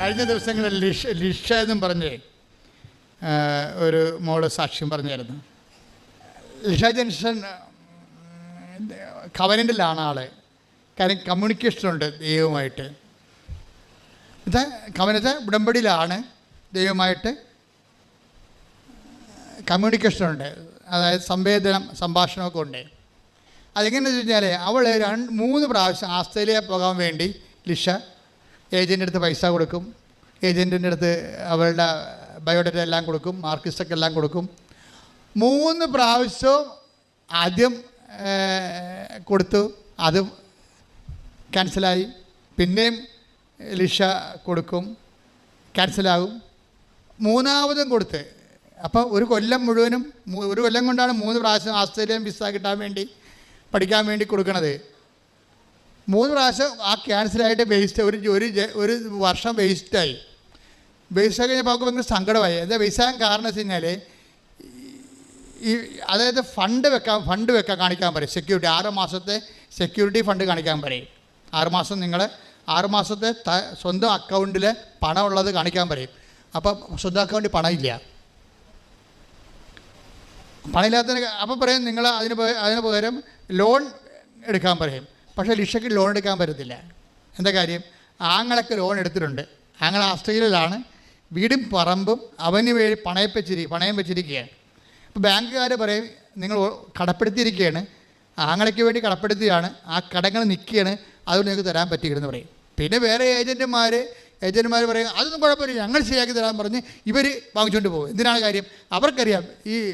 കഴിഞ്ഞ ദിവസങ്ങളിൽ ലിഷ ലിഷ എന്നും പറഞ്ഞ് ഒരു മോൾ സാക്ഷ്യം പറഞ്ഞായിരുന്നു. ലിഷ ജംഗ്ഷൻ കവനന്റിലാണ് ആൾ കാര്യം കമ്മ്യൂണിക്കേഷനുണ്ട് ദൈവമായിട്ട് ഇത് കവനത്തെ ഉടമ്പടിയിലാണ് ദൈവമായിട്ട് കമ്മ്യൂണിക്കേഷനുണ്ട്. അതായത് സംവേദനം സംഭാഷണമൊക്കെ ഉണ്ട്. അതെങ്ങനെയാണെന്ന് വെച്ച് കഴിഞ്ഞാൽ അവൾ രണ്ട് മൂന്ന് പ്രാവശ്യം ആസ്ട്രേലിയ പോകാൻ വേണ്ടി ലിഷ ഏജന്റിന്റെ അടുത്ത് പൈസ കൊടുക്കും. ഏജന്റിന്റെ അടുത്ത് അവരുടെ ബയോഡേറ്റ എല്ലാം കൊടുക്കും. മാർക്കിസ്റ്റൊക്കെ എല്ലാം കൊടുക്കും. മൂന്ന് പ്രാവശ്യവും ആദ്യം കൊടുത്തു. അത് ക്യാൻസലായി. പിന്നെയും ലിഷ കൊടുക്കും. ക്യാൻസലാകും. മൂന്നാമതും കൊടുത്ത്. അപ്പോൾ ഒരു കൊല്ലം മുഴുവനും ഒരു കൊല്ലം കൊണ്ടാണ് മൂന്ന് പ്രാവശ്യം ആസ്ട്രേലിയൻ വിസ കിട്ടാൻ വേണ്ടി പഠിക്കാൻ വേണ്ടി കൊടുക്കണത്. മൂന്ന് പ്രാവശ്യം ആ ക്യാൻസലായിട്ട് വേസ്റ്റ് ഒരു ഒരു ഒരു വർഷം വേസ്റ്റായി വേസ്റ്റ് കഴിഞ്ഞപ്പോൾ അവർക്ക് ഭയങ്കര സങ്കടമായി. എന്താ വേസ്റ്റാകാൻ കാരണം വെച്ച് കഴിഞ്ഞാൽ ഈ അതായത് ഫണ്ട് വെക്കാൻ ഫണ്ട് വെക്കാൻ കാണിക്കാൻ പറയും. സെക്യൂരിറ്റി ആറ് മാസത്തെ സെക്യൂരിറ്റി ഫണ്ട് കാണിക്കാൻ പറയും. ആറുമാസം നിങ്ങൾ ആറുമാസത്തെ ത സ്വന്തം അക്കൗണ്ടിൽ പണമുള്ളത് കാണിക്കാൻ പറയും. അപ്പം സ്വന്തം അക്കൗണ്ടിൽ പണമില്ല. പണമില്ലാത്തതിന് അപ്പം പറയും നിങ്ങൾ അതിന് അതിന് പകരം ലോൺ എടുക്കാൻ പറയും. പക്ഷേ ലിഷയ്ക്ക് ലോൺ എടുക്കാൻ പറ്റത്തില്ല. എന്താ കാര്യം? ആങ്ങളൊക്കെ ലോൺ എടുത്തിട്ടുണ്ട്. ആങ്ങൾ ഓസ്ട്രേലിയയിലാണ് വീടും പറമ്പും അവന് വേണ്ടി പണയം വെച്ചിരി പണയം വെച്ചിരിക്കുകയാണ്. അപ്പോൾ ബാങ്കുകാർ പറയും നിങ്ങൾ കടപ്പെടുത്തിയിരിക്കുകയാണ്. ആങ്ങളയ്ക്ക് വേണ്ടി കടപ്പെടുത്തിയാണ്. ആ കടങ്ങൾ നിൽക്കുകയാണ്. അതുകൊണ്ട് നിങ്ങൾക്ക് തരാൻ പറ്റിയിരുന്നു പറയും. പിന്നെ വേറെ ഏജന്റുമാർ ഏജന്റുമാർ പറയും അതൊന്നും കുഴപ്പമില്ല. ഞങ്ങൾ ശരിയാക്കി തരാൻ പറഞ്ഞ് ഇവർ വാങ്ങിച്ചുകൊണ്ട് പോകും. എന്തിനാണ് കാര്യം? അവർക്കറിയാം. ഈ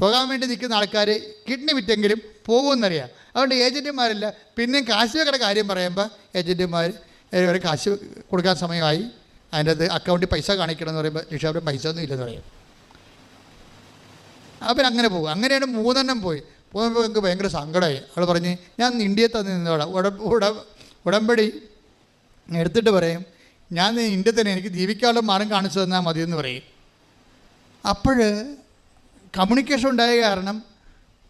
പോകാൻ വേണ്ടി നിൽക്കുന്ന ആൾക്കാർ കിഡ്നി വിറ്റെങ്കിലും പോകുമെന്നറിയാം. അതുകൊണ്ട് ഏജന്റുമാരില്ല പിന്നെയും കാശ് വെക്കയുടെ കാര്യം പറയുമ്പോൾ ഏജന്റുമാർ ഇവരെ കാശ് കൊടുക്കാൻ സമയമായി. അതിന്റെ അത് അക്കൗണ്ടിൽ പൈസ കാണിക്കണം എന്ന് പറയുമ്പോൾ രക്ഷാപുരം പൈസ ഒന്നും ഇല്ലെന്ന് പറയും. അപ്പം അങ്ങനെ പോകും. അങ്ങനെയാണ് മൂന്നെണ്ണം പോയി. പോകുമ്പോൾ എനിക്ക് ഭയങ്കര സങ്കടമായി അവൾ പറഞ്ഞ് ഞാൻ ഇന്ത്യയിൽ തന്നെ നിന്നോടാം ഉട ഉട ഉടമ്പടി എടുത്തിട്ട് പറയും ഞാൻ ഇന്ത്യ തന്നെ എനിക്ക് ജീവിക്കാനുള്ള മാർഗം കാണിച്ചു തന്നാൽ മതിയെന്ന് പറയും. അപ്പോൾ കമ്മ്യൂണിക്കേഷൻ ഉണ്ടായ കാരണം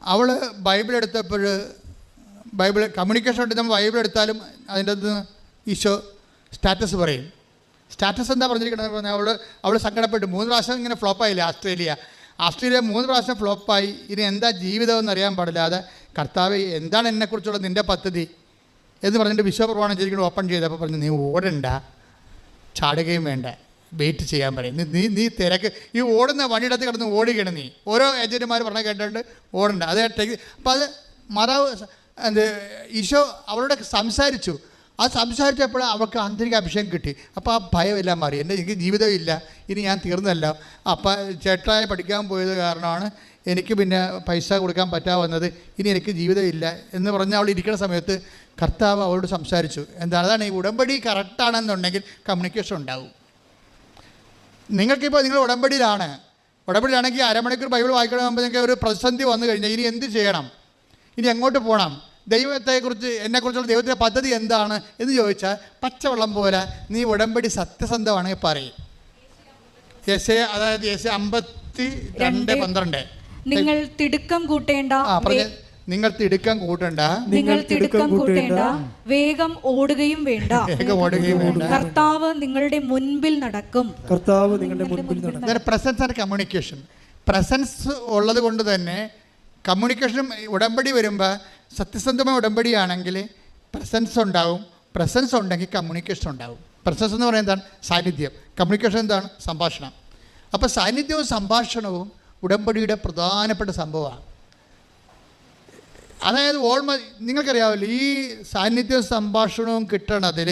അവൾ ബൈബിൾ എടുത്തപ്പോൾ ബൈബിൾ കമ്മ്യൂണിക്കേഷൻ ഉണ്ടെങ്കിൽ നമ്മൾ ബൈബിൾ എടുത്താലും അതിന്റെ അകത്ത് ഈശോ സ്റ്റാറ്റസ് പറയും. സ്റ്റാറ്റസ് എന്താ പറഞ്ഞിരിക്കണമെന്ന് പറഞ്ഞാൽ അവൾ അവൾ സങ്കടപ്പെട്ടു മൂന്ന് പ്രാവശ്യം ഇങ്ങനെ ഫ്ലോപ്പായില്ലേ ആസ്ട്രേലിയ. ആസ്ട്രേലിയ മൂന്ന് പ്രാവശ്യം ഫ്ലോപ്പായി ഇനി എന്താ ജീവിതം എന്നറിയാൻ പാടില്ലാതെ കർത്താവ് എന്താണ് എന്നെക്കുറിച്ചുള്ള നിന്റെ പദ്ധതി? എന്ന് പറഞ്ഞിട്ട് വിശ്വപ്രമാണം ചെയ്തിരിക്കുന്നത് ഓപ്പൺ ചെയ്തപ്പോൾ പറഞ്ഞു നീ ഓടണ്ട. ചാടുകയും വേണ്ട. വെയിറ്റ് ചെയ്യാൻ പറയും. നീ- നീ തിരക്ക്. ഈ ഓടുന്ന വണ്ടിയിടത്ത് കിടന്ന് ഓടുകയാണ് നീ. ഓരോ ഏജന്റുമാർ പറഞ്ഞ കേട്ടിട്ട് ഓടണ്ട അത് ടെക് അപ്പോൾ അത് മാതാവ് എന്ത് ഈശോ അവളോട് സംസാരിച്ചു. ആ സംസാരിച്ചപ്പോൾ അവൾക്ക് ആന്തരിക അഭിഷേകം കിട്ടി. അപ്പോൾ ആ ഭയമെല്ലാം മാറി. എന്റെ എനിക്ക് ജീവിതമില്ല ഇനി ഞാൻ തീർന്നല്ല. അപ്പം ചേട്ടായി പഠിക്കാൻ പോയത് കാരണമാണ് എനിക്ക് പിന്നെ പൈസ കൊടുക്കാൻ പറ്റാവുന്നത് ഇനി എനിക്ക് ജീവിതമില്ല എന്ന് പറഞ്ഞ് അവൾ ഇരിക്കുന്ന സമയത്ത് കർത്താവ് അവളോട് സംസാരിച്ചു. എന്താണ്? അതാണ് ഈ ഉടമ്പടി കറക്റ്റാണെന്നുണ്ടെങ്കിൽ കമ്മ്യൂണിക്കേഷൻ ഉണ്ടാവും. നിങ്ങൾക്കിപ്പോൾ നിങ്ങൾ ഉടമ്പടിയിലാണ്. ഉടമ്പടിയിലാണെങ്കിൽ അരമണിക്കൂർ ബൈബിൾ വായിക്കണമെങ്കിൽ നിങ്ങൾക്ക് ഒരു പ്രതിസന്ധി വന്നു കഴിഞ്ഞാൽ ഇനി എന്ത് ചെയ്യണം? ഇനി എങ്ങോട്ട് പോകണം ദൈവത്തെക്കുറിച്ച് എന്നെക്കുറിച്ചുള്ള ദൈവത്തിന്റെ പദ്ധതി എന്താണ് എന്ന് ചോദിച്ചാൽ പച്ചവെള്ളം പോലെ നീ ഉടമ്പടി സത്യസന്ധമാണെങ്കിൽ പറയും. യെസ് അതായത് യശ അമ്പത്തി രണ്ട് പന്ത്രണ്ട്. നിങ്ങൾ തിടുക്കം കൂട്ടേണ്ട നിങ്ങൾ തിടുക്കം കൂട്ടണ്ട. നിങ്ങൾ തിടുക്കം കൂട്ടേണ്ട. വേഗം ഓടുകയും വേണ്ട. വേഗം ഓടുകയും വേണ്ട. കർത്താവ് നിങ്ങളുടെ മുൻപിൽ നടക്കും. കർത്താവ് നിങ്ങളുടെ മുൻപിൽ നടക്കും. പ്രസൻസ് ആൻഡ് കമ്മ്യൂണിക്കേഷൻ പ്രസൻസ് ഉള്ളത് കൊണ്ട് തന്നെ കമ്മ്യൂണിക്കേഷനും ഉടമ്പടി വരുമ്പോൾ സത്യസന്ധമായ ഉടമ്പടിയാണെങ്കിൽ പ്രസൻസ് ഉണ്ടാവും. പ്രസൻസ് ഉണ്ടെങ്കിൽ കമ്മ്യൂണിക്കേഷൻ ഉണ്ടാവും. പ്രസൻസ് എന്ന് പറയുന്നത് എന്താണ്? സാന്നിധ്യം. കമ്മ്യൂണിക്കേഷൻ എന്താണ്? സംഭാഷണം. അപ്പോൾ സാന്നിധ്യവും സംഭാഷണവും ഉടമ്പടിയുടെ പ്രധാനപ്പെട്ട സംഭവമാണ്. അതായത് ഓൾമോ നിങ്ങൾക്കറിയാമല്ലോ ഈ സാന്നിധ്യവും സംഭാഷണവും കിട്ടണതിൽ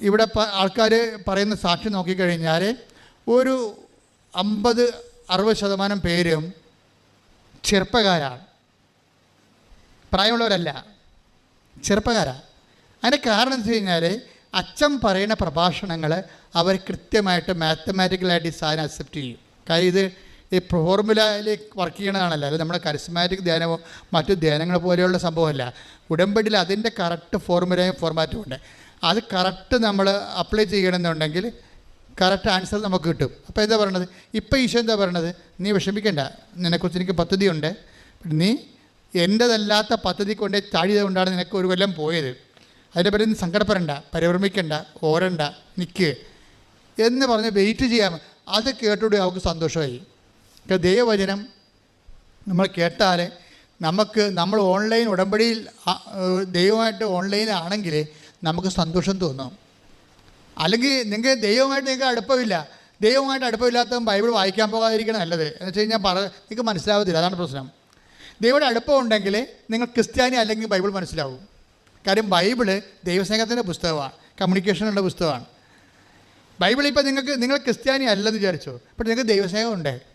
ഇവിടെ ആൾക്കാർ പറയുന്ന സാക്ഷി നോക്കിക്കഴിഞ്ഞാൽ ഒരു അമ്പത് അറുപത് ശതമാനം പേരും ചെറുപ്പക്കാരാണ്. പ്രായമുള്ളവരല്ല ചെറുപ്പക്കാരാണ് അതിന്റെ കാരണം എന്ന് വെച്ച് കഴിഞ്ഞാൽ അച്ഛൻ പറയുന്ന പ്രഭാഷണങ്ങൾ അവർ കൃത്യമായിട്ട് മാത്തമാറ്റിക്കലായിട്ട് ഈ സാധനം അക്സെപ്റ്റ് ചെയ്യും. കാര്യം ഇത് ഈ ഫോർമുലയിൽ വർക്ക് ചെയ്യണതാണല്ലോ. അത് നമ്മുടെ കരിസ്മാറ്റിക് ധ്യാനമോ മറ്റു ധ്യാനങ്ങൾ പോലെയുള്ള സംഭവമല്ല. ഉടമ്പടിയിൽ അതിന്റെ കറക്റ്റ് ഫോർമുലയും ഫോർമാറ്റും ഉണ്ട്. അത് കറക്റ്റ് നമ്മൾ അപ്ലൈ ചെയ്യണമെന്നുണ്ടെങ്കിൽ കറക്റ്റ് ആൻസർ നമുക്ക് കിട്ടും. അപ്പോൾ എന്താ പറയണത്? ഇപ്പോൾ ഈശോ എന്താ പറയണത്? നീ വിഷമിക്കണ്ട. നിന്നെക്കുറിച്ച് എനിക്ക് പദ്ധതിയുണ്ട്. നീ എന്റെതല്ലാത്ത പദ്ധതി കൊണ്ട് ചാടിയത് കൊണ്ടാണ് നിനക്ക് ഒരു കൊല്ലം പോയത്. അതിന്റെ പേര് നീ സങ്കടപ്പെടണ്ട പരിഭ്രമിക്കണ്ട ഓരണ്ട നിൽക്കുക എന്ന് പറഞ്ഞ് വെയിറ്റ് ചെയ്യാം. അത് കേട്ടോടെ അവർക്ക് സന്തോഷമായി. ഇപ്പം ദൈവവചനം നമ്മൾ കേട്ടാൽ നമുക്ക് നമ്മൾ ഓൺലൈൻ ഉടമ്പടിയിൽ ദൈവമായിട്ട് ഓൺലൈനാണെങ്കിൽ നമുക്ക് സന്തോഷം തോന്നും. അല്ലെങ്കിൽ നിങ്ങൾക്ക് ദൈവമായിട്ട് നിങ്ങൾക്ക് അടുപ്പമില്ല. ദൈവമായിട്ട് അടുപ്പമില്ലാത്ത ബൈബിൾ വായിക്കാൻ പോകാതിരിക്കണം നല്ലത്. എന്ന് വെച്ച് കഴിഞ്ഞാൽ പറ നിങ്ങൾക്ക് മനസ്സിലാവത്തില്ല. അതാണ് പ്രശ്നം. ദൈവയുടെ അടുപ്പം ഉണ്ടെങ്കിൽ നിങ്ങൾ ക്രിസ്ത്യാനി അല്ലെങ്കിൽ ബൈബിൾ മനസ്സിലാവും. കാര്യം ബൈബിൾ ദൈവസ്നേഹത്തിന്റെ പുസ്തകമാണ്. കമ്മ്യൂണിക്കേഷനുള്ള പുസ്തകമാണ്. ബൈബിൾ ഇപ്പോൾ നിങ്ങൾക്ക് നിങ്ങൾ ക്രിസ്ത്യാനി അല്ലെന്ന് വിചാരിച്ചു? ഇപ്പം നിങ്ങൾക്ക് ദൈവസ്നേഹമുണ്ട്.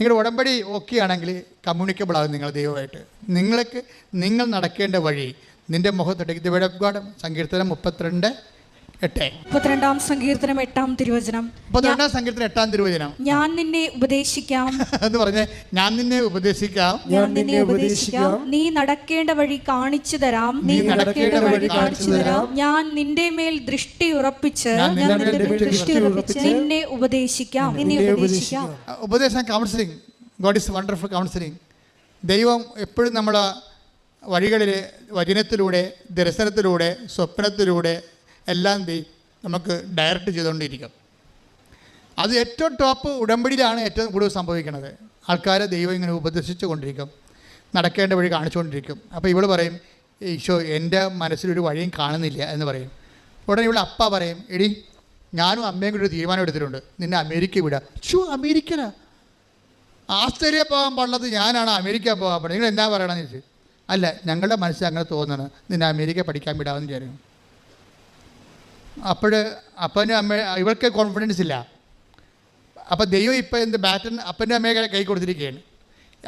നിങ്ങളുടെ ഉടമ്പടി ഓക്കെ ആണെങ്കിൽ കമ്മ്യൂണിക്കബിൾ ആകും നിങ്ങൾ ദൈവമായിട്ട്. നിങ്ങൾക്ക് നിങ്ങൾ നടക്കേണ്ട വഴി നിന്റെ മുഖത്തിട്ട് ഇത് ഗോഡ് സങ്കീർത്തനം മുപ്പത്തിരണ്ട് എട്ട്. മുപ്പത്തിരണ്ടാം സങ്കീർത്തനം എട്ടാം തിരുവചനം. മുപ്പത്തിരണ്ടാം സങ്കീർത്തനം എട്ടാം തിരുവചനം. ഞാൻ നിന്നെ ഉപദേശിക്കാം. എന്ന് പറഞ്ഞേ ഞാൻ നിന്നെ ഉപദേശിക്കാം. ഞാൻ നിന്നെ ഉപദേശിക്കാം. നീ നടക്കേണ്ട വഴി കാണിച്ചു തരാം. നീ നടക്കേണ്ട വഴി കാണിച്ചു തരാം. ഞാൻ നിന്റെ മേൽ ദൃഷ്ടി ഉറപ്പിച്ച് ദൃഷ്ടി ഉറപ്പിച്ച് നിന്നെ ഉപദേശിക്കാം. നിന്നെ ഉപദേശിക്കാം. ഉപദേശം counselling God is wonderful counselling ദൈവം എപ്പോഴും നമ്മുടെ വഴികളിൽ വചനത്തിലൂടെ ദർശനത്തിലൂടെ സ്വപ്നത്തിലൂടെ എല്ലാം ദൈ നമുക്ക് ഡയറക്റ്റ് ചെയ്തുകൊണ്ടിരിക്കും. അത് ഏറ്റവും ടോപ്പ് ഉടമ്പടിയിലാണ് ഏറ്റവും കൂടുതൽ സംഭവിക്കുന്നത്. ആൾക്കാരെ ദൈവം ഇങ്ങനെ ഉപദേശിച്ചു കൊണ്ടിരിക്കും. നടക്കേണ്ട വഴി കാണിച്ചുകൊണ്ടിരിക്കും അപ്പോൾ ഇവൾ പറയും ഈശോ എന്റെ മനസ്സിലൊരു വഴിയും കാണുന്നില്ല എന്ന് പറയും. ഉടനെ ഇവിടെ അപ്പ പറയും എടി ഞാനും അമ്മയും കൂടി ഒരു തീരുമാനം എടുത്തിട്ടുണ്ട്. നിന്നെ അമേരിക്ക വിടാം. ഷോ അമേരിക്കനാ? ആസ്ട്രേലിയ പോകാൻ പാടുള്ളത് ഞാനാണ് അമേരിക്ക പോകാൻ പാടുന്നത് നിങ്ങൾ എന്താ പറയണമെന്ന് ചോദിച്ചു അല്ല ഞങ്ങളുടെ മനസ്സിൽ അങ്ങനെ തോന്നുന്നത് നിന്നെ അമേരിക്ക പഠിക്കാൻ വിടാമെന്ന് വിചാരിക്കും അപ്പോൾ അപ്പനും അമ്മ ഇവർക്ക് കോൺഫിഡൻസ് ഇല്ല. അപ്പോൾ ദൈവം ഇപ്പോൾ എന്ത് ബാറ്റൻ അപ്പന്റെ അമ്മയെ കൈ കൊടുത്തിരിക്കുകയാണ്.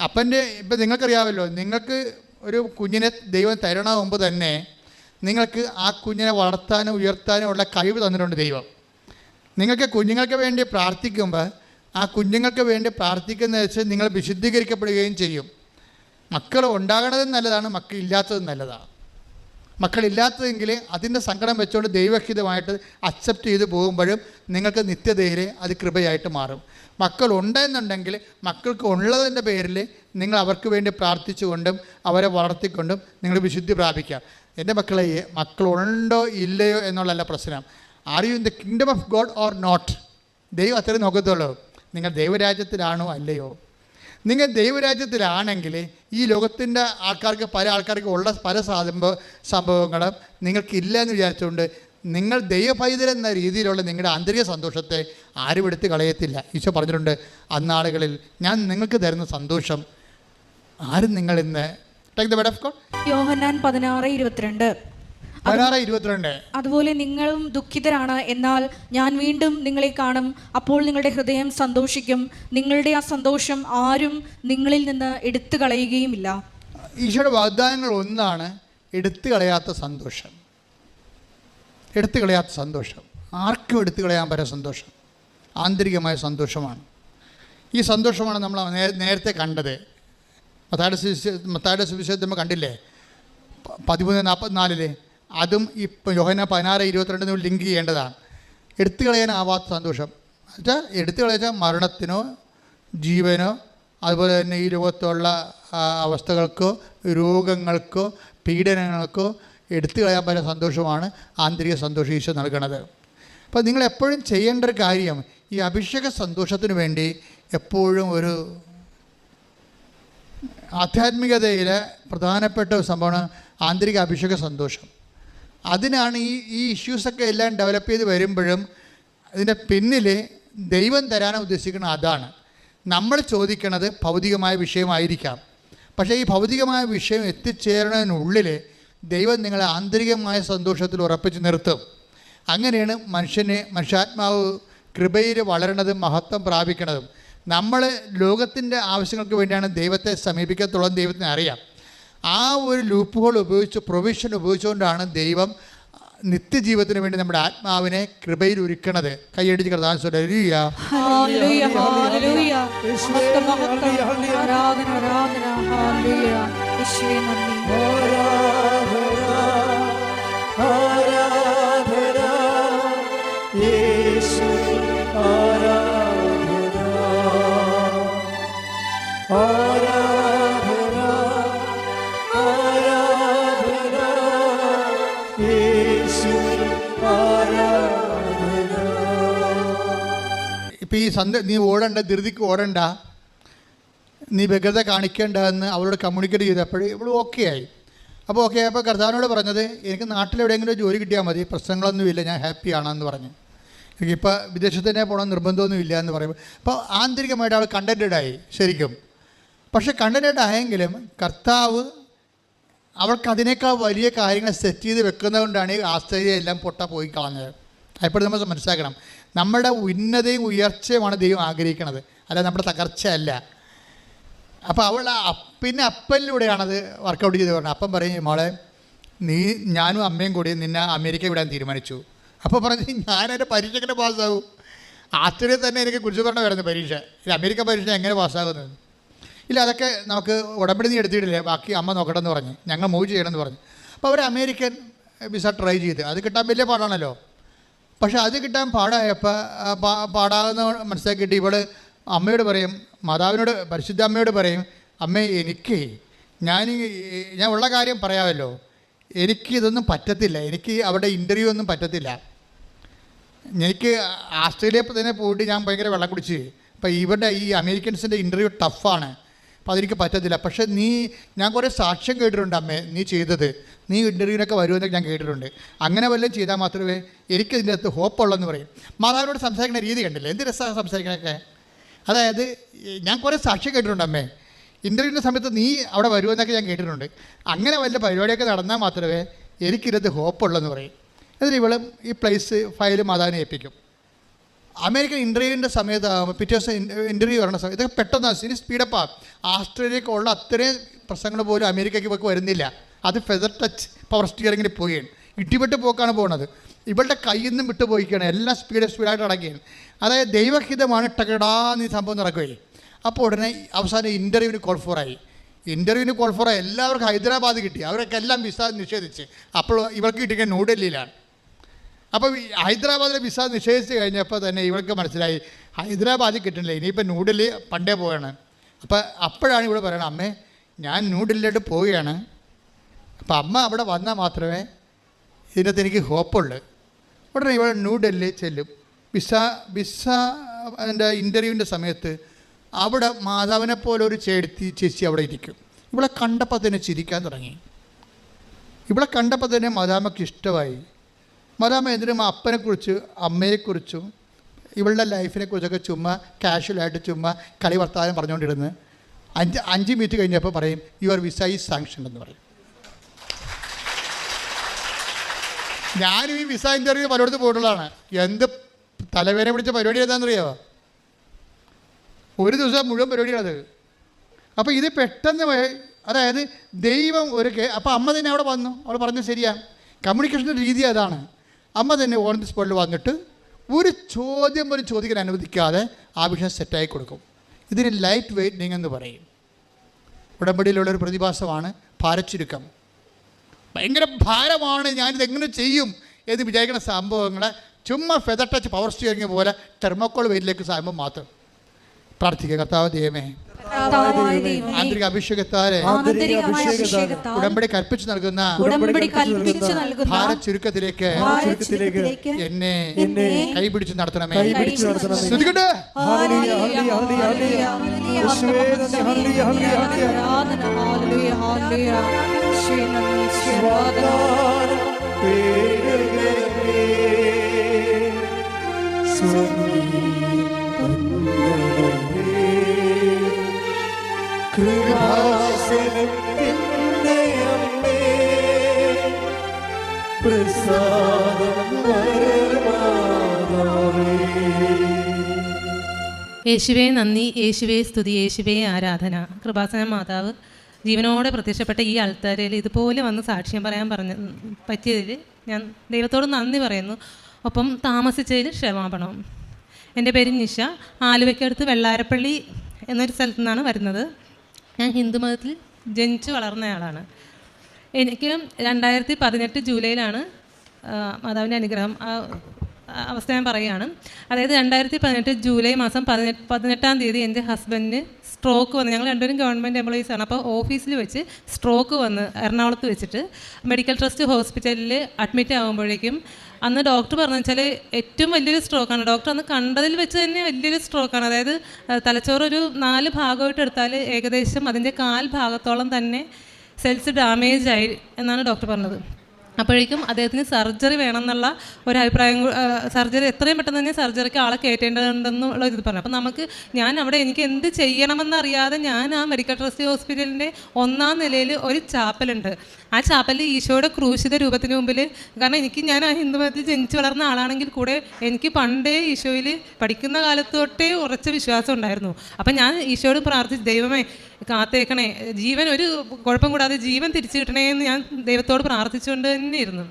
അപ്പന്റെ ഇപ്പം നിങ്ങൾക്കറിയാമല്ലോ നിങ്ങൾക്ക് ഒരു കുഞ്ഞിനെ ദൈവം തരണ മുമ്പ് തന്നെ നിങ്ങൾക്ക് ആ കുഞ്ഞിനെ വളർത്താനും ഉയർത്താനും ഉള്ള കഴിവ് തന്നിട്ടുണ്ട് ദൈവം. നിങ്ങൾക്ക് കുഞ്ഞുങ്ങൾക്ക് വേണ്ടി പ്രാർത്ഥിക്കുമ്പോൾ ആ കുഞ്ഞുങ്ങൾക്ക് വേണ്ടി പ്രാർത്ഥിക്കുന്ന വെച്ച് നിങ്ങൾ വിശുദ്ധീകരിക്കപ്പെടുകയും ചെയ്യും. മക്കൾ ഉണ്ടാകണതും നല്ലതാണ് മക്കൾ ഇല്ലാത്തതും നല്ലതാണ്. മക്കളില്ലാത്തതെങ്കിൽ അതിന്റെ സങ്കടം വെച്ചുകൊണ്ട് ദൈവഹിതമായിട്ട് അക്സെപ്റ്റ് ചെയ്ത് പോകുമ്പോഴും നിങ്ങൾക്ക് നിത്യതയിലെ അത് കൃപയായിട്ട് മാറും. മക്കൾ ഉണ്ടെന്നുണ്ടെങ്കിൽ മക്കൾക്ക് ഉള്ളതിന്റെ പേരിൽ നിങ്ങൾ അവർക്ക് വേണ്ടി പ്രാർത്ഥിച്ചുകൊണ്ടും അവരെ വളർത്തിക്കൊണ്ടും നിങ്ങൾ വിശുദ്ധി പ്രാപിക്കുക. എന്റെ മക്കളെ മക്കളുണ്ടോ ഇല്ലയോ എന്നുള്ളതല്ല പ്രശ്നം. Are you in the kingdom of God or not ദൈവം അത്രയും നോക്കത്തുള്ളൂ. നിങ്ങൾ ദൈവരാജ്യത്തിലാണോ അല്ലയോ? നിങ്ങൾ ദൈവരാജ്യത്തിലാണെങ്കിൽ ഈ ലോകത്തിന്റെ ആൾക്കാർക്ക് പല ആൾക്കാർക്ക് ഉള്ള പല സംഭവ സംഭവങ്ങളും നിങ്ങൾക്കില്ല എന്ന് വിചാരിച്ചുകൊണ്ട് നിങ്ങൾ ദൈവഭൈതരെന്ന രീതിയിലുള്ള നിങ്ങളുടെ ആന്തരിക സന്തോഷത്തെ ആരും എടുത്ത് കളയത്തില്ല. ഈശോ പറഞ്ഞിട്ടുണ്ട് അന്നാളുകളിൽ ഞാൻ നിങ്ങൾക്ക് തരുന്ന സന്തോഷം ആരും നിങ്ങൾ ഇന്ന് ടേക്ക് ഓഫ് ഗോഡ് യോഹന്നാൻ പതിനാറ് ഇരുപത്തിരണ്ട്. പതിനാറ് ഇരുപത്തിരണ്ട്. അതുപോലെ നിങ്ങളും ദുഃഖിതരാണ്. എന്നാൽ ഞാൻ വീണ്ടും നിങ്ങളെ കാണും. അപ്പോൾ നിങ്ങളുടെ ഹൃദയം സന്തോഷിക്കും. നിങ്ങളുടെ ആ സന്തോഷം ആരും നിങ്ങളിൽ നിന്ന് എടുത്തു കളയുകയുമില്ല. ഈശോയുടെ വാഗ്ദാനങ്ങൾ ഒന്നാണ് എടുത്തു കളയാത്ത സന്തോഷം. എടുത്തു കളയാത്ത സന്തോഷം. ആർക്കും എടുത്തു കളയാൻ പറ്റുന്ന സന്തോഷം. ആന്തരികമായ സന്തോഷമാണ്. ഈ സന്തോഷമാണ് നമ്മൾ നേരത്തെ കണ്ടത്. മത്തായുടെ സുവിശേ- മത്തായുടെ സുവിശേഷം നമ്മൾ കണ്ടില്ലേ? പതിമൂന്ന് നാൽപ്പത്തിനാലിൽ അതും ഇപ്പം യോഹന പതിനാറ് ഇരുപത്തിരണ്ടിനും ലിങ്ക് ചെയ്യേണ്ടതാണ്. എടുത്തു കളയാനാവാത്ത സന്തോഷം. എന്നുവെച്ചാൽ എടുത്തു കളയാച്ചാൽ മരണത്തിനോ ജീവനോ അതുപോലെ തന്നെ ഈ രോഗത്തുള്ള അവസ്ഥകൾക്കോ രോഗങ്ങൾക്കോ പീഡനങ്ങൾക്കോ എടുത്തു കളയാൻ പറ്റുന്ന സന്തോഷമാണ് ആന്തരിക സന്തോഷം ഈശോ നൽകണത്. അപ്പോൾ നിങ്ങൾ എപ്പോഴും ചെയ്യേണ്ട ഒരു കാര്യം ഈ അഭിഷേക സന്തോഷത്തിന് വേണ്ടി എപ്പോഴും ഒരു ആധ്യാത്മികതയിലെ പ്രധാനപ്പെട്ട ഒരു സംഭവമാണ് ആന്തരിക അഭിഷേക സന്തോഷം. അതിനാണ് ഈ ഈ ഇഷ്യൂസൊക്കെ എല്ലാം ഡെവലപ്പ് ചെയ്ത് വരുമ്പോഴും ഇതിന്റെ പിന്നിൽ ദൈവം തരാൻ ഉദ്ദേശിക്കുന്നത് അതാണ്. നമ്മൾ ചോദിക്കണത് ഭൗതികമായ വിഷയമായിരിക്കാം. പക്ഷേ ഈ ഭൗതികമായ വിഷയം എത്തിച്ചേരണതിനുള്ളിൽ ദൈവം നിങ്ങളെ ആന്തരികമായ സന്തോഷത്തിൽ ഉറപ്പിച്ച് നിർത്തും. അങ്ങനെയാണ് മനുഷ്യനെ മനുഷ്യാത്മാവ് കൃപയിൽ വളരണതും മഹത്വം പ്രാപിക്കണതും. നമ്മൾ ലോകത്തിന്റെ ആവശ്യങ്ങൾക്ക് വേണ്ടിയാണ് ദൈവത്തെ സമീപിക്കത്തുള്ളത് ദൈവത്തിന് അറിയാം. ആ ഒരു ലൂപ്പുകൾ ഹോൾ ഉപയോഗിച്ച് പ്രൊവിഷൻ ഉപയോഗിച്ചുകൊണ്ടാണ് ദൈവം നിത്യജീവിതത്തിന് വേണ്ടി നമ്മുടെ ആത്മാവിനെ കൃപയിൽ ഒരുക്കണത്. കൈയടിച്ച് കർത്താൻ. ആരാധന, ആരാധന. യേശു ഇപ്പം ഈ സന്ദ നീ ഓടണ്ട ധൃതിക്ക് ഓടണ്ട. നീ വ്യഗ്രത കാണിക്കേണ്ട എന്ന് അവളോട് കമ്മ്യൂണിക്കേറ്റ് ചെയ്തപ്പോൾ ഇവൾ ഓക്കെ ആയി. അപ്പോൾ ഓക്കെ അപ്പോൾ കർത്താവിനോട് പറഞ്ഞത് എനിക്ക് നാട്ടിലെവിടെയെങ്കിലും ജോലി കിട്ടിയാൽ മതി. പ്രശ്നങ്ങളൊന്നുമില്ല ഞാൻ ഹാപ്പി ഹാപ്പിയാണെന്ന് പറഞ്ഞു. എനിക്കിപ്പോൾ വിദേശത്ത് തന്നെ പോകണം നിർബന്ധമൊന്നുമില്ല എന്ന് പറയുമ്പോൾ അപ്പോൾ ആന്തരികമായിട്ട് അവൾ കണ്ടന്റഡായി ശരിക്കും. പക്ഷെ കണ്ടന്റഡ് ആയെങ്കിലും കർത്താവ് അവൾക്ക് അതിനേക്കാൾ വലിയ കാര്യങ്ങൾ സെറ്റ് ചെയ്ത് വെക്കുന്നതുകൊണ്ടാണ് ഈ ആശ്ചര്യം എല്ലാം പൊട്ട പോയി കളഞ്ഞത്. അപ്പോൾ നമ്മൾ മനസ്സിലാക്കണം. നമ്മുടെ ഉന്നതയും ഉയർച്ചയുമാണ് ദൈവം ആഗ്രഹിക്കുന്നത് അല്ല നമ്മുടെ തകർച്ചയല്ല. അപ്പോൾ അവൾ പിന്നെ അപ്പനിലൂടെയാണത് വർക്കൗട്ട് ചെയ്ത് പറഞ്ഞത്. അപ്പം പറയും മോളെ നീ ഞാനും അമ്മയും കൂടി നിന്നെ അമേരിക്ക വിടാൻ തീരുമാനിച്ചു. അപ്പോൾ പറഞ്ഞു ഞാനെന്റെ പരീക്ഷയ്ക്ക് പാസ്സാകും? ആശ്ചര്യം തന്നെ എനിക്ക് കുറിച്ച് പറഞ്ഞ വരുന്ന പരീക്ഷ. ഇത് അമേരിക്ക പരീക്ഷ എങ്ങനെ പാസ്സാകുന്നത് ഇല്ല അതൊക്കെ നമുക്ക് ഉടമ്പടി നീ എടുത്തിട്ടില്ലേ? ബാക്കി അമ്മ നോക്കട്ടെ എന്ന് പറഞ്ഞ്. ഞങ്ങൾ മൂവ് ചെയ്യണമെന്ന് പറഞ്ഞു. അപ്പോൾ അവർ അമേരിക്കൻ വിസ ട്രൈ ചെയ്ത്. അത് കിട്ടാൻ വലിയ പാടാണല്ലോ. പക്ഷെ അത് കിട്ടാൻ പാടായപ്പോൾ പാടാകുന്ന മനസ്സിലാക്കിയിട്ട് ഇവൾ അമ്മയോട് പറയും മാതാവിനോട് പരിശുദ്ധ അമ്മയോട് പറയും അമ്മേ എനിക്ക് ഞാൻ ഞാൻ ഉള്ള കാര്യം പറയാമല്ലോ. എനിക്ക് ഇതൊന്നും പറ്റത്തില്ല. എനിക്ക് അവിടെ ഇന്റർവ്യൂ ഒന്നും പറ്റത്തില്ല. എനിക്ക് ആസ്ട്രേലിയയിൽ തന്നെ പോയിട്ട് ഞാൻ ഭയങ്കര വെള്ളം കുടിച്ച്. അപ്പോൾ ഇവരുടെ ഈ അമേരിക്കൻസിന്റെ ഇന്റർവ്യൂ ടഫാണ് അപ്പോൾ അതെനിക്ക് പറ്റത്തില്ല. പക്ഷേ നീ ഞാൻ കുറേ സാക്ഷ്യം കേട്ടിട്ടുണ്ട് അമ്മേ നീ ചെയ്തത്. നീ ഇന്റർവ്യൂവിനൊക്കെ വരുമെന്നൊക്കെ ഞാൻ കേട്ടിട്ടുണ്ട്. അങ്ങനെ വല്ലതും ചെയ്താൽ മാത്രമേ എനിക്ക് ഇതിന്റെ അകത്ത് ഹോപ്പുള്ളെന്ന് പറയും. മാതാവിനോട് സംസാരിക്കുന്ന രീതി കണ്ടില്ല? എന്ത് രസമാണ് സംസാരിക്കണൊക്കെ? അതായത് ഞാൻ കുറേ സാക്ഷ്യം കേട്ടിട്ടുണ്ട് അമ്മേ. ഇന്റർവ്യൂവിന്റെ സമയത്ത് നീ അവിടെ വരുമെന്നൊക്കെ ഞാൻ കേട്ടിട്ടുണ്ട്. അങ്ങനെ വല്ല പരിപാടിയൊക്കെ നടന്നാൽ മാത്രമേ എനിക്കിതിനകത്ത് ഹോപ്പുള്ളെന്ന് പറയും. എന്നിട്ട് ഇവളും ഈ പ്ലേസ് ഫയൽ മാതാവിനെ ഏൽപ്പിക്കും. അമേരിക്കൻ ഇന്റർവ്യൂവിന്റെ സമയത്ത് പിറ്റേ ദിവസം ഇന്റർവ്യൂ വരണ സമയത്ത് ഇതൊക്കെ പെട്ടെന്ന് ഇനി സ്പീഡപ്പാണ് ആസ്ട്രേലിയക്കുള്ള അത്രയും പ്രശ്നങ്ങൾ പോലും അമേരിക്കയ്ക്ക് ഇവർക്ക് വരുന്നില്ല. അത് ഫെദർ ടച്ച് പവർ സ്റ്റിയറിങ്ങിന് പോവുകയാണ്. ഇടിപെട്ട് പോക്കാണ് പോകുന്നത് ഇവളുടെ കയ്യിൽ നിന്നും വിട്ടു പോയിക്കുകയാണ് എല്ലാം സ്പീഡ് സ്പീഡായിട്ട് അടക്കുകയാണ് അതായത് ദൈവഹിതമാണ് ടകടാ ഈ സംഭവം നടക്കുകയും അപ്പോൾ ഉടനെ അവസാനം ഇന്റർവ്യൂവിന് കോൾ ഫോറായി ഇന്റർവ്യൂവിന് കോൾ ഫോറായി എല്ലാവർക്കും ഹൈദരാബാദ് കിട്ടി. അവരൊക്കെ എല്ലാം വിസ നിഷേധിച്ച്. അപ്പോൾ ഇവർക്ക് കിട്ടിയ ന്യൂഡൽഹിയിലാണ് അപ്പോൾ ഹൈദരാബാദിലെ വിസ നിഷേധിച്ച് കഴിഞ്ഞപ്പോൾ തന്നെ ഇവർക്ക് മനസ്സിലായി ഹൈദരാബാദിൽ കിട്ടുന്നില്ല. ഇനിയിപ്പോൾ ന്യൂഡൽഹി പണ്ടേ പോവുകയാണ്. അപ്പോൾ അപ്പോഴാണ് ഇവിടെ പറയണത് അമ്മേ ഞാൻ ന്യൂഡൽഹിയിലോട്ട് പോവുകയാണ്. അപ്പോൾ അമ്മ അവിടെ വന്നാൽ മാത്രമേ ഇതിനകത്ത് എനിക്ക് ഹോപ്പുള്ളൂ. ഉടനെ ഇവിടെ ന്യൂഡൽഹി ചെല്ലും. വിസ വിസ എന്റെ ഇന്റർവ്യൂവിന്റെ സമയത്ത് അവിടെ മാതാവിനെ പോലെ ഒരു ചേടുത്തി ചേച്ചി അവിടെ ഇരിക്കും. ഇവിടെ കണ്ടപ്പോൾ തന്നെ ചിരിക്കാൻ തുടങ്ങി. ഇവിടെ കണ്ടപ്പോൾ തന്നെ മദാമയ്ക്ക് ഇഷ്ടമായി. മദാമ എന്തിനും അപ്പനെക്കുറിച്ച് അമ്മയെക്കുറിച്ചും ഇവളുടെ ലൈഫിനെക്കുറിച്ചൊക്കെ ചുമ്മാ കാഷ്വലായിട്ട് ചുമ്മാ കളി വർത്താനം പറഞ്ഞുകൊണ്ടിരുന്ന് അഞ്ച് അഞ്ച് മിനിറ്റ് കഴിഞ്ഞപ്പോൾ പറയും യുവർ വിസ ഈസ് സാങ്ഷൻ എന്ന് പറയും. ഞാനും ഈ വിസ ഇന്റർവ്യൂ പലയിടത്ത് പോയിട്ടുള്ളതാണ്. എന്ത് തലവേദന പിടിച്ച പരിപാടി ഏതാണെന്നറിയാമോ ഒരു ദിവസം മുഴുവൻ പരിപാടിയാണത്. അപ്പോൾ ഇത് പെട്ടെന്ന് അതായത് ദൈവം ഒരു അപ്പോൾ അമ്മ തന്നെ അവിടെ വന്നു. അവൾ പറഞ്ഞു ശരിയാണ് കമ്മ്യൂണിക്കേഷന്റെ രീതി അതാണ്. അമ്മ തന്നെ ഓൺ ദി സ്പോട്ടിൽ വന്നിട്ട് ഒരു ചോദ്യം പോലും ചോദിക്കാൻ അനുവദിക്കാതെ ആ വിഷയം സെറ്റായി കൊടുക്കും. ഇതിന് ലൈറ്റ് വെയ്റ്റിംഗ് എന്ന് പറയും. ഉടമ്പടിയിലുള്ളൊരു പ്രതിഭാസമാണ് ഭാരച്ചുരുക്കം ഭയങ്കര ഭാരമാണ് ഞാനിത് എങ്ങനെ ചെയ്യും എന്ന് വിചാരിക്കുന്ന സംഭവങ്ങളെ ചുമ്മാ ഫെദർ ടച്ച് പവർ സ്റ്റിയറിംഗ് പോലെ തെർമോക്കോൾ വെയിലേക്ക് സാകുമ്പോൾ മാത്രം പ്രാർത്ഥിക്കുക. കർത്താവ് ദൈവമേ, ആന്തരിക അഭിഷേകത്താരെ ഉടമ്പടി കൽപ്പിച്ചു നൽകുന്ന ഉടമ്പടി കൽപ്പിച്ചു നൽകുന്ന ഭാരച്ചുരുക്കത്തിലേക്ക് ഭാരചുരുക്കത്തിലേക്ക് എന്നെ എന്നെ കൈപിടിച്ച് നടത്തണമേ. ശ്രദ്ധിക്കട്ടെ? ഹല്ലേലൂയ, അമ്മേ, യേശുവേ നന്ദി. യേശുവേ സ്തുതി. യേശുവേ ആരാധന. കൃപാസന മാതാവ് ജീവനോടെ പ്രത്യക്ഷപ്പെട്ട ഈ ആൾത്താരയിൽ ഇതുപോലെ വന്ന് സാക്ഷ്യം പറയാൻ പറഞ്ഞ പറ്റിയതിൽ ഞാൻ ദൈവത്തോട് നന്ദി പറയുന്നു. ഒപ്പം താമസിച്ചതിൽ ക്ഷമാപണം. എന്റെ പേര് നിഷ. ആലുവയ്ക്കടുത്ത് വെള്ളാരപ്പള്ളി എന്നൊരു സ്ഥലത്തു നിന്നാണ് വരുന്നത്. ഞാൻ ഹിന്ദുമതത്തിൽ ജനിച്ചു വളർന്നയാളാണ് എനിക്ക് രണ്ടായിരത്തി പതിനെട്ട് ജൂലൈയിലാണ് മാതാവിന്റെ അനുഗ്രഹം അവസ്ഥ ഞാൻ പറയുകയാണ്. അതായത് രണ്ടായിരത്തി പതിനെട്ട് ജൂലൈ മാസം പതിനെട്ട് പതിനെട്ടാം തീയതി എന്റെ ഹസ്ബൻഡിന് സ്ട്രോക്ക് വന്ന്. ഞങ്ങൾ രണ്ടുപേരും ഗവൺമെന്റ് എംപ്ലോയീസ് ആണ്. അപ്പോൾ ഓഫീസിൽ വെച്ച് സ്ട്രോക്ക് വന്ന് എറണാകുളത്ത് വെച്ചിട്ട് മെഡിക്കൽ ട്രസ്റ്റ് ഹോസ്പിറ്റലിൽ അഡ്മിറ്റ് ആകുമ്പോഴേക്കും അന്ന് ഡോക്ടർ പറഞ്ഞു വെച്ചാൽ ഏറ്റവും വലിയൊരു സ്ട്രോക്കാണ് ഡോക്ടർ അന്ന് കണ്ടതിൽ വെച്ച് തന്നെ വലിയൊരു സ്ട്രോക്കാണ് അതായത് തലച്ചോറ് ഒരു നാല് ഭാഗമായിട്ട് എടുത്താൽ ഏകദേശം അതിന്റെ കാൽ ഭാഗത്തോളം തന്നെ സെൽസ് ഡാമേജ് ആയി എന്നാണ് ഡോക്ടർ പറഞ്ഞത്. അപ്പോഴേക്കും അദ്ദേഹത്തിന് സർജറി വേണം എന്നുള്ള ഒരു അഭിപ്രായം സർജറി എത്രയും പെട്ടെന്ന് തന്നെ സർജറിക്ക് ആളെ കയറ്റേണ്ടതുണ്ടെന്നുള്ള ഇത് പറഞ്ഞു. അപ്പം നമുക്ക് ഞാൻ അവിടെ എനിക്ക് എന്ത് ചെയ്യണമെന്നറിയാതെ ഞാൻ ആ മെഡിക്കൽ ട്രസ്റ്റ് ഹോസ്പിറ്റലിന്റെ ഒന്നാം നിലയിൽ ഒരു ചാപ്പലുണ്ട്. ആ ചാപ്പലിൽ ഈശോയുടെ ക്രൂശിത രൂപത്തിന് മുമ്പിൽ കാരണം എനിക്ക് ഞാൻ ആ ഹിന്ദു മതത്തിൽ ജനിച്ചു വളർന്ന ആളാണെങ്കിൽ കൂടെ എനിക്ക് പണ്ടേ ഈശോയിൽ പഠിക്കുന്ന കാലത്തോട്ടേ തൊട്ടേ ഉറച്ച വിശ്വാസം ഉണ്ടായിരുന്നു. അപ്പം ഞാൻ ഈശോയോട് പ്രാർത്ഥിച്ചു ദൈവമേ കാത്തേക്കണേ ജീവൻ ഒരു കുഴപ്പം കൂടാതെ ജീവൻ തിരിച്ചു കിട്ടണേ എന്ന് ഞാൻ ദൈവത്തോട് പ്രാർത്ഥിച്ചുകൊണ്ട് തന്നെ ഇരുന്നു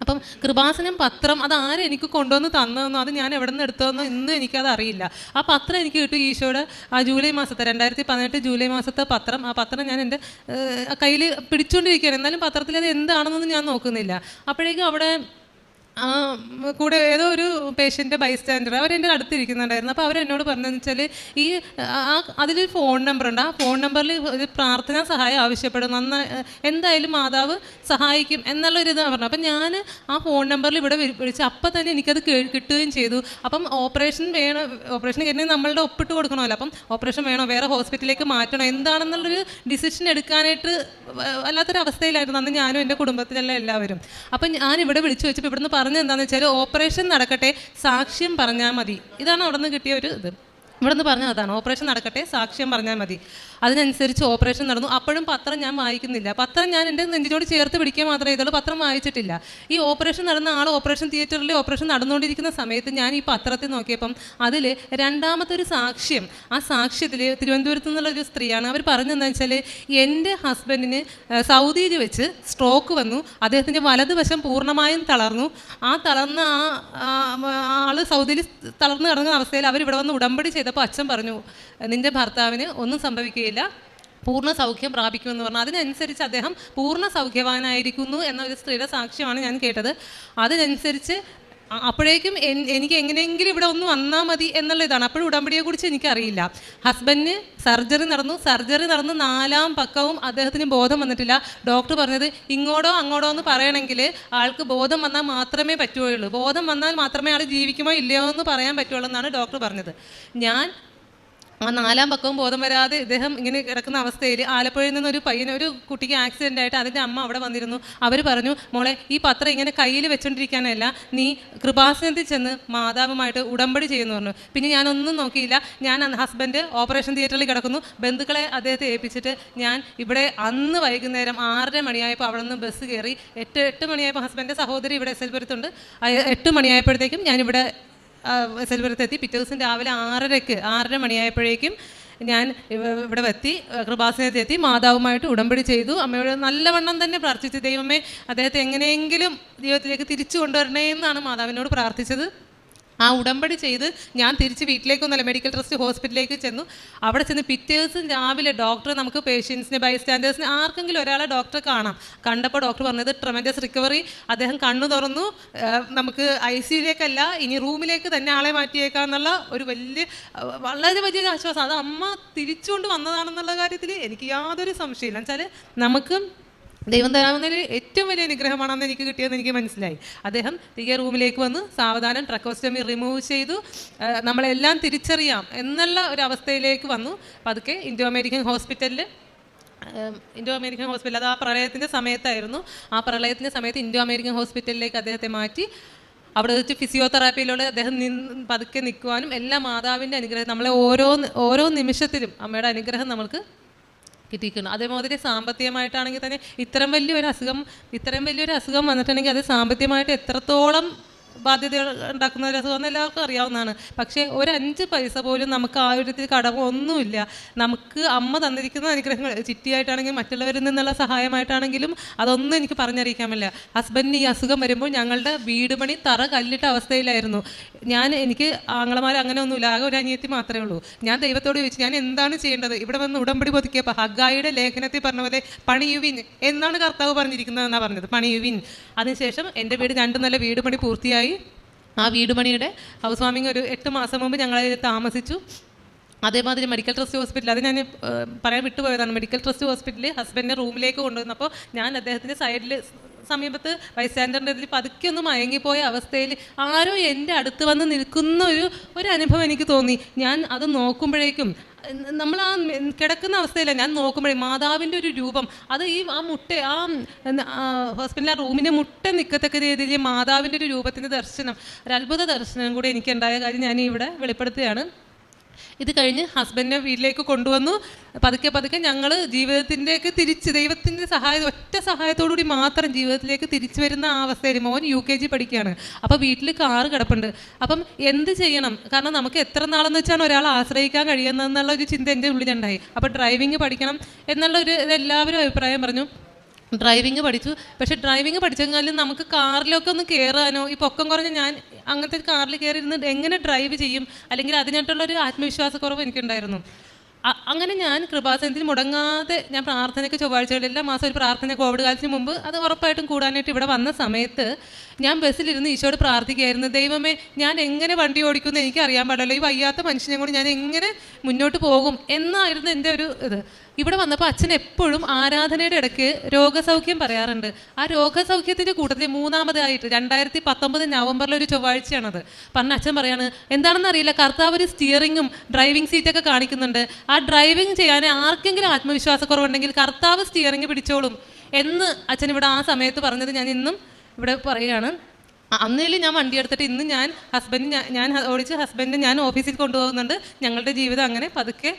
അപ്പം കൃപാസനം പത്രം അത് ആരും എനിക്ക് കൊണ്ടുവന്ന് തന്നതെന്നോ അത് ഞാൻ എവിടെ നിന്ന് എടുത്തതെന്നോ ഇന്നും എനിക്കത് അറിയില്ല. ആ പത്രം എനിക്ക് കിട്ടും ഈശോയുടെ. ആ ജൂലൈ മാസത്തെ രണ്ടായിരത്തി പതിനെട്ട് ജൂലൈ മാസത്തെ പത്രം ആ പത്രം ഞാൻ എന്റെ കയ്യിൽ പിടിച്ചുകൊണ്ടിരിക്കുകയാണ് എന്നാലും പത്രത്തിൽ അത് എന്താണെന്നൊന്നും ഞാൻ നോക്കുന്നില്ല. അപ്പോഴേക്കും അവിടെ കൂടെ ഏതോ ഒരു പേഷ്യന്റെ ബൈസ്റ്റാൻഡർ അവരെന്റെ അടുത്തിരിക്കുന്നുണ്ടായിരുന്നു. അപ്പോൾ അവരെന്നോട് പറഞ്ഞതെന്ന് വെച്ചാൽ ഈ ആ അതിലൊരു ഫോൺ നമ്പർ ഉണ്ട്. ആ ഫോൺ നമ്പറിൽ ഒരു പ്രാർത്ഥനാ സഹായം ആവശ്യപ്പെടും. നന്നായി എന്തായാലും മാതാവ് സഹായിക്കും എന്നുള്ളൊരിതാണ് പറഞ്ഞത്. അപ്പം ഞാൻ ആ ഫോൺ നമ്പറിൽ ഇവിടെ വിളിച്ച് അപ്പം തന്നെ എനിക്കത് കിട്ടുകയും ചെയ്തു. അപ്പം ഓപ്പറേഷൻ വേണം ഓപ്പറേഷൻ കഴിഞ്ഞാൽ നമ്മളുടെ ഒപ്പിട്ട് കൊടുക്കണമല്ലോ. അപ്പം ഓപ്പറേഷൻ വേണോ വേറെ ഹോസ്പിറ്റലിലേക്ക് മാറ്റണോ എന്താണെന്നുള്ളൊരു ഡിസിഷൻ എടുക്കാനായിട്ട് വല്ലാത്തൊരവസ്ഥയിലായിരുന്നു അന്ന് ഞാനും എന്റെ കുടുംബത്തിലെല്ലാം എല്ലാവരും. അപ്പം ഞാൻ ഇവിടെ വിളിച്ചു വെച്ചപ്പോൾ ഇവിടുന്ന് പറഞ്ഞത് എന്താണെന്ന് വെച്ചാൽ ഓപ്പറേഷൻ നടക്കട്ടെ സാക്ഷ്യം പറഞ്ഞാൽ മതി. ഇതാണ് അവിടെ നിന്ന് കിട്ടിയ ഒരു ഇത്. ഇവിടുന്ന് പറഞ്ഞത് അതാണ്. ഓപ്പറേഷൻ നടക്കട്ടെ സാക്ഷ്യം പറഞ്ഞാൽ മതി. അതിനനുസരിച്ച് ഓപ്പറേഷൻ നടന്നു. അപ്പോഴും പത്രം ഞാൻ വായിക്കുന്നില്ല. പത്രം ഞാൻ എന്റെ നെഞ്ചിനോട് ചേർത്ത് പിടിക്കുക മാത്രമേ ചെയ്തുള്ളൂ പത്രം വായിച്ചിട്ടില്ല. ഈ ഓപ്പറേഷൻ നടന്ന ആൾ ഓപ്പറേഷൻ തിയേറ്ററിൽ ഓപ്പറേഷൻ നടന്നുകൊണ്ടിരിക്കുന്ന സമയത്ത് ഞാൻ ഈ പത്രത്തിൽ നോക്കിയപ്പം അതിൽ രണ്ടാമത്തെ ഒരു സാക്ഷ്യം ആ സാക്ഷ്യത്തിൽ തിരുവനന്തപുരത്ത് നിന്നുള്ള ഒരു സ്ത്രീയാണ്. അവർ പറഞ്ഞതെന്ന് വെച്ചാൽ എന്റെ ഹസ്ബൻഡിന് സൗദിയിൽ വെച്ച് സ്ട്രോക്ക് വന്നു. അദ്ദേഹത്തിന്റെ വലതുവശം പൂർണമായും തളർന്നു. ആ തളർന്ന ആ ആൾ സൗദിയിൽ തളർന്നു കിടന്ന അവസ്ഥയിൽ അവർ ഇവിടെ വന്ന് ഉടമ്പടി ചെയ്തപ്പോൾ അച്ഛൻ പറഞ്ഞു നിന്റെ ഭർത്താവിന് ഒന്നും സംഭവിക്കുകയില്ല പൂർണ സൗഖ്യം പ്രാപിക്കുമെന്ന് പറഞ്ഞു അതിനനുസരിച്ച് അദ്ദേഹം പൂർണ സൗഖ്യവാനായിരിക്കുന്നു എന്ന ഒരു സ്ത്രീയുടെ സാക്ഷ്യമാണ് ഞാൻ കേട്ടത്. അതിനനുസരിച്ച് അപ്പോഴേക്കും എനിക്ക് എങ്ങനെയെങ്കിലും ഇവിടെ ഒന്ന് വന്നാൽ മതി എന്നുള്ള ഇതാണ്. അപ്പോഴും ഉടമ്പടിയെക്കുറിച്ച് എനിക്കറിയില്ല. ഹസ്ബൻഡിന് സർജറി നടന്നു. സർജറി നടന്ന് നാലാം പക്കവും അദ്ദേഹത്തിന് ബോധം വന്നിട്ടില്ല. ഡോക്ടർ പറഞ്ഞത് ഇങ്ങോട്ടോ അങ്ങോട്ടോ എന്ന് പറയണമെങ്കിൽ ആൾക്ക് ബോധം വന്നാൽ മാത്രമേ പറ്റുകയുള്ളൂ. ബോധം വന്നാൽ മാത്രമേ ആൾ ജീവിക്കുമോ ഇല്ലയോ എന്ന് പറയാൻ പറ്റുള്ളൂ എന്നാണ് ഡോക്ടർ പറഞ്ഞത്. ഞാൻ ആ നാലാം പക്കവും ബോധം വരാതെ ഇദ്ദേഹം ഇങ്ങനെ കിടക്കുന്ന അവസ്ഥയിൽ ആലപ്പുഴയിൽ നിന്ന് ഒരു പയ്യൻ ഒരു കുട്ടിക്ക് ആക്സിഡന്റ് ആയിട്ട് അതിന്റെ അമ്മ അവിടെ വന്നിരുന്നു. അവർ പറഞ്ഞു മോളെ ഈ പത്രം ഇങ്ങനെ കയ്യിൽ വെച്ചോണ്ടിരിക്കാനല്ല. നീ കൃപാസനത്തിൽ ചെന്ന് മാതാവുമായിട്ട് ഉടമ്പടി ചെയ്യുന്നു പറഞ്ഞു. പിന്നെ ഞാനൊന്നും നോക്കിയില്ല. ഞാൻ ഹസ്ബൻഡ് ഓപ്പറേഷൻ തിയേറ്ററിൽ കിടക്കുന്നു. ബന്ധുക്കളെ അദ്ദേഹത്തെ ഏൽപ്പിച്ചിട്ട് ഞാൻ ഇവിടെ അന്ന് വൈകുന്നേരം ആറര മണിയായപ്പോൾ അവിടെ നിന്ന് ബസ് കയറി എട്ട് എട്ട് മണിയായപ്പോൾ ഹസ്ബൻഡിന്റെ സഹോദരി ഇവിടെ എസ് എൽ പുരത്തുണ്ട്. എട്ട് മണിയായപ്പോഴത്തേക്കും ഞാനിവിടെ സെൽവരത്തെത്തി പിറ്റേ ദിവസം രാവിലെ ആറരയ്ക്ക് ആറര മണിയായപ്പോഴേക്കും ഞാൻ ഇവ- ഇവിടെ എത്തി കൃപാസനത്തിൽ എത്തി മാതാവുമായിട്ട് ഉടമ്പടി ചെയ്തു. അമ്മയോട് നല്ലവണ്ണം തന്നെ പ്രാർത്ഥിച്ചു. ദൈവമേ അദ്ദേഹത്തെ എങ്ങനെയെങ്കിലും ജീവിതത്തിലേക്ക് തിരിച്ചു കൊണ്ടുവരണേ എന്നാണ് മാതാവിനോട് പ്രാർത്ഥിച്ചത്. ആ ഉടമ്പടി ചെയ്ത് ഞാൻ തിരിച്ച് വീട്ടിലേക്കൊന്നല്ല മെഡിക്കൽ ട്രസ്റ്റ് ഹോസ്പിറ്റലിലേക്ക് ചെന്നു. അവിടെ ചെന്ന് പിറ്റേ ദിവസം രാവിലെ ഡോക്ടർ നമുക്ക് പേഷ്യൻസിന് ബൈസ്റ്റാൻഡേഴ്സിനെ ആർക്കെങ്കിലും ഒരാളെ ഡോക്ടറെ കാണാം. കണ്ടപ്പോൾ ഡോക്ടർ പറഞ്ഞത് ട്രമൻഡസ് റിക്കവറി അദ്ദേഹം കണ്ണു തുറന്നു. നമുക്ക് ഐ സിയിലേക്കല്ല ഇനി റൂമിലേക്ക് തന്നെ ആളെ മാറ്റിയേക്കാന്നുള്ള ഒരു വലിയ വളരെ വലിയൊരു ആശ്വാസം. അത് അമ്മ തിരിച്ചുകൊണ്ട് വന്നതാണെന്നുള്ള കാര്യത്തിൽ എനിക്ക് യാതൊരു സംശയമില്ല എന്നുവെച്ചാൽ നമുക്ക് ദൈവം തരാവുന്നതിൽ ഏറ്റവും വലിയ അനുഗ്രഹമാണെന്ന് എനിക്ക് കിട്ടിയതെന്ന് എനിക്ക് മനസ്സിലായി. അദ്ദേഹം തിരികെ റൂമിലേക്ക് വന്ന് സാവധാനം ട്രക്കോസ്റ്റമി റിമൂവ് ചെയ്തു. നമ്മളെല്ലാം തിരിച്ചറിയാം എന്നുള്ള ഒരു അവസ്ഥയിലേക്ക് വന്നു. പതുക്കെ ഇൻഡോ അമേരിക്കൻ ഹോസ്പിറ്റലിൽ ഇൻഡോ അമേരിക്കൻ ഹോസ്പിറ്റൽ അത് ആ പ്രളയത്തിന്റെ സമയത്തായിരുന്നു. ആ പ്രളയത്തിന്റെ സമയത്ത് ഇൻഡോ അമേരിക്കൻ ഹോസ്പിറ്റലിലേക്ക് അദ്ദേഹത്തെ മാറ്റി. അവിടെ വെച്ച് ഫിസിയോതെറാപ്പിയിലൂടെ അദ്ദേഹം നിന്ന് പതുക്കെ നിൽക്കുവാനും എല്ലാ മാതാവിന്റെ അനുഗ്രഹം നമ്മളെ ഓരോ ഓരോ നിമിഷത്തിലും അമ്മയുടെ അനുഗ്രഹം നമ്മൾക്ക് കിട്ടിയിട്ടുണ്ട് അതേമാതിരി സാമ്പത്തികമായിട്ടാണെങ്കിൽ തന്നെ ഇത്രയും വലിയൊരു അസുഖം ഇത്രയും വലിയൊരു അസുഖം വന്നിട്ടുണ്ടെങ്കിൽ അത് സാമ്പത്തികമായിട്ട് എത്രത്തോളം ബാധ്യത ഉണ്ടാക്കുന്ന ഒരു എല്ലാവർക്കും അറിയാവുന്നതാണ്. പക്ഷേ ഒരു അഞ്ച് പൈസ പോലും നമുക്ക് ആ ഒരു ഇതിൽ ഒന്നുമില്ല. നമുക്ക് അമ്മ തന്നിരിക്കുന്ന അനുഗ്രഹങ്ങൾ ചിട്ടിയായിട്ടാണെങ്കിലും മറ്റുള്ളവരിൽ നിന്നുള്ള സഹായമായിട്ടാണെങ്കിലും അതൊന്നും എനിക്ക് പറഞ്ഞറിയിക്കാമില്ല ഹസ്ബൻഡിന് ഈ അസുഖം വരുമ്പോൾ ഞങ്ങളുടെ വീട് പണി തറ കല്ലിട്ട അവസ്ഥയിലായിരുന്നു. ഞാൻ എനിക്ക് ആങ്ങളമാർ അങ്ങനെ ഒന്നുമില്ല ആകെ ഒരു അനിയത്തി മാത്രമേ ഉള്ളൂ. ഞാൻ ദൈവത്തോട് ചോദിച്ചു ഞാൻ എന്താണ് ചെയ്യേണ്ടത്? ഇവിടെ വന്ന് ഉടമ്പടി പൊതുക്കിയപ്പോൾ ഹഗായിയുടെ ലേഖനത്തിൽ പറഞ്ഞ പോലെ പണിയുവിൻ എന്നാണ് കർത്താവ് പറഞ്ഞിരിക്കുന്നത് എന്നാണ് പറഞ്ഞത് പണിയുവിൻ അതിനുശേഷം എന്റെ വീട് രണ്ടു നല്ല വീട് പണി പൂർത്തിയായി. ആ വീട് പണിയുടെ ഹൗസ് വാമിങ് ഒരു എട്ട് മാസം മുമ്പ് ഞങ്ങളതിൽ താമസിച്ചു. അതേമാതിരി മെഡിക്കൽ ട്രസ്റ്റ് ഹോസ്പിറ്റൽ അത് ഞാൻ പറയാൻ വിട്ടുപോയതാണ്. മെഡിക്കൽ ട്രസ്റ്റ് ഹോസ്പിറ്റലിൽ ഹസ്ബൻഡിനെ റൂമിലേക്ക് കൊണ്ടുവന്നപ്പോൾ ഞാൻ അദ്ദേഹത്തിന്റെ സൈഡിൽ സമീപത്ത് ബൈസ്റ്റാൻഡറിന്റെ ഇതിൽ പതുക്കെ ഒന്ന് മയങ്ങിപ്പോയ അവസ്ഥയിൽ ആരോ എന്റെ അടുത്ത് വന്ന് നിൽക്കുന്ന ഒരു ഒരു അനുഭവം എനിക്ക് തോന്നി. ഞാൻ അത് നോക്കുമ്പോഴേക്കും നമ്മൾ ആ കിടക്കുന്ന അവസ്ഥയില്ല ഞാൻ നോക്കുമ്പോഴേ മാതാവിന്റെ ഒരു രൂപം. അത് ഈ ആ മുട്ട ആ ഹോസ്പിറ്റലിൽ ആ റൂമിന്റെ മുട്ട നിൽക്കത്തക്ക രീതിയിൽ മാതാവിന്റെ ഒരു രൂപത്തിന്റെ ദർശനം ഒരു അത്ഭുത ദർശനം കൂടി എനിക്ക് ഉണ്ടായ കാര്യം ഞാൻ ഇവിടെ വെളിപ്പെടുത്തുകയാണ്. ഇത് കഴിഞ്ഞ് ഹസ്ബൻഡിനെ വീട്ടിലേക്ക് കൊണ്ടുവന്നു. പതുക്കെ പതുക്കെ ഞങ്ങൾ ജീവിതത്തിന്റെയൊക്കെ തിരിച്ച് ദൈവത്തിന്റെ സഹായം ഒറ്റ സഹായത്തോടു കൂടി മാത്രം ജീവിതത്തിലേക്ക് തിരിച്ചു വരുന്ന ആ അവസ്ഥയിൽ മോൻ യു കെ ജി പഠിക്കുകയാണ്. അപ്പോൾ വീട്ടിൽ കാറ് കിടപ്പുണ്ട്. അപ്പം എന്ത് ചെയ്യണം? കാരണം നമുക്ക് എത്ര നാളെന്ന് വെച്ചാണ് ഒരാളെ ആശ്രയിക്കാൻ കഴിയുന്നതെന്നുള്ള ഒരു ചിന്ത എന്റെ ഉള്ളിലുണ്ടായി. അപ്പോൾ ഡ്രൈവിംഗ് പഠിക്കണം എന്നുള്ള ഒരു എല്ലാവരും അഭിപ്രായം പറഞ്ഞു. ഡ്രൈവിംഗ് പഠിച്ചു. പക്ഷെ ഡ്രൈവിംഗ് പഠിച്ചെങ്കിലും നമുക്ക് കാറിലൊക്കെ ഒന്ന് കയറാനോ ഈ പൊക്കം കുറഞ്ഞ ഞാൻ അങ്ങനത്തെ കാറിൽ കയറി ഇരുന്ന് എങ്ങനെ ഡ്രൈവ് ചെയ്യും? അല്ലെങ്കിൽ അതിനായിട്ടുള്ളൊരു ആത്മവിശ്വാസക്കുറവ് എനിക്കുണ്ടായിരുന്നു. അങ്ങനെ ഞാൻ കൃപാസനത്തിൽ മുടങ്ങാതെ ഞാൻ പ്രാർത്ഥനയ്ക്ക് ചൊവ്വാഴ്ചകളിൽ എല്ലാ മാസം ഒരു പ്രാർത്ഥന കോവിഡ് കാലത്തിന് മുമ്പ് അത് ഉറപ്പായിട്ടും കൂടാനായിട്ട് ഇവിടെ വന്ന സമയത്ത് ഞാൻ ബസ്സിലിരുന്ന് ഈശോട് പ്രാർത്ഥിക്കുകയായിരുന്നു. ദൈവമേ ഞാൻ എങ്ങനെ വണ്ടി ഓടിക്കുമെന്ന് എനിക്ക് അറിയാൻ പാടില്ല ഈ വയ്യാത്ത മനുഷ്യനെ കൂടി ഞാൻ എങ്ങനെ മുന്നോട്ട് പോകും? എന്നായിരുന്നു എന്റെ ഒരു ഇത്. ഇവിടെ വന്നപ്പോൾ അച്ഛൻ എപ്പോഴും ആരാധനയുടെ ഇടയ്ക്ക് രോഗസൗഖ്യം പറയാറുണ്ട്. ആ രോഗസൗഖ്യത്തിന്റെ കൂട്ടത്തിൽ മൂന്നാമതായിട്ട് രണ്ടായിരത്തി പത്തൊമ്പത് നവംബറിൽ ഒരു ചൊവ്വാഴ്ചയാണത്. പറഞ്ഞ അച്ഛൻ പറയാണ് എന്താണെന്ന് അറിയില്ല കർത്താവ് ഒരു സ്റ്റിയറിങ്ങും ഡ്രൈവിംഗ് സീറ്റൊക്കെ കാണിക്കുന്നുണ്ട്. ആ ഡ്രൈവിംഗ് ചെയ്യാൻ ആർക്കെങ്കിലും ആത്മവിശ്വാസക്കുറവുണ്ടെങ്കിൽ കർത്താവ് സ്റ്റിയറിംഗ് പിടിച്ചോളും. എന്ന് അച്ഛൻ ഇവിടെ ആ സമയത്ത് പറഞ്ഞത് ഞാൻ ഇന്നും ഇവിടെ പറയുകയാണ്. അന്നേലും ഞാൻ വണ്ടി എടുത്തിട്ട് ഇന്ന് ഞാൻ ഹസ്ബൻഡ് ഞാൻ ഓടിച്ച് ഹസ്ബൻഡ് ഞാൻ ഓഫീസിൽ കൊണ്ടുപോകുന്നുണ്ട്. ഞങ്ങളുടെ ജീവിതം അങ്ങനെ പതുക്കെ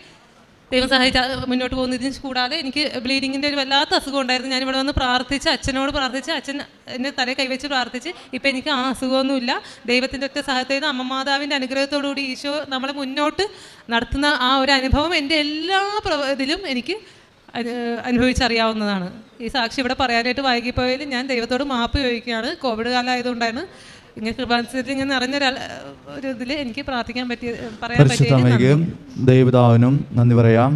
ദൈവം സഹായിച്ച മുന്നോട്ട് പോകുന്ന ഇതിന് കൂടാതെ എനിക്ക് ബ്ലീഡിങ്ങിന്റെ ഒരു വല്ലാത്ത അസുഖം ഉണ്ടായിരുന്നു. ഞാൻ ഇവിടെ വന്ന് പ്രാർത്ഥിച്ച് അച്ഛനോട് പ്രാർത്ഥിച്ച് അച്ഛൻ എന്റെ തല കൈവച്ച് പ്രാർത്ഥിച്ച് ഇപ്പം എനിക്ക് ആ അസുഖമൊന്നുമില്ല. ദൈവത്തിന്റെ ഒറ്റ സഹായത്തിൽ നിന്ന് അമ്മ മാതാവിന്റെ അനുഗ്രഹത്തോടുകൂടി ഈശോ നമ്മളെ മുന്നോട്ട് നടത്തുന്ന ആ ഒരു അനുഭവം എന്റെ എല്ലാ ഇതിലും എനിക്ക് അനുഭവിച്ചറിയാവുന്നതാണ്. ഈ സാക്ഷി ഇവിടെ പറയാനായിട്ട് വൈകിപ്പോയാലും ഞാൻ ദൈവത്തോട് മാപ്പ് ചോദിക്കുകയാണ്. കോവിഡ് കാലം ആയതുകൊണ്ടാണ് ഇങ്ങനെ കൃപാനുസരിച്ച് ഇങ്ങനെ ഒരു ഇതിൽ എനിക്ക് പ്രാർത്ഥിക്കാൻ പറ്റിയ പറയാൻ പറ്റിയ ദൈവതാവിനും നന്ദി പറയാം.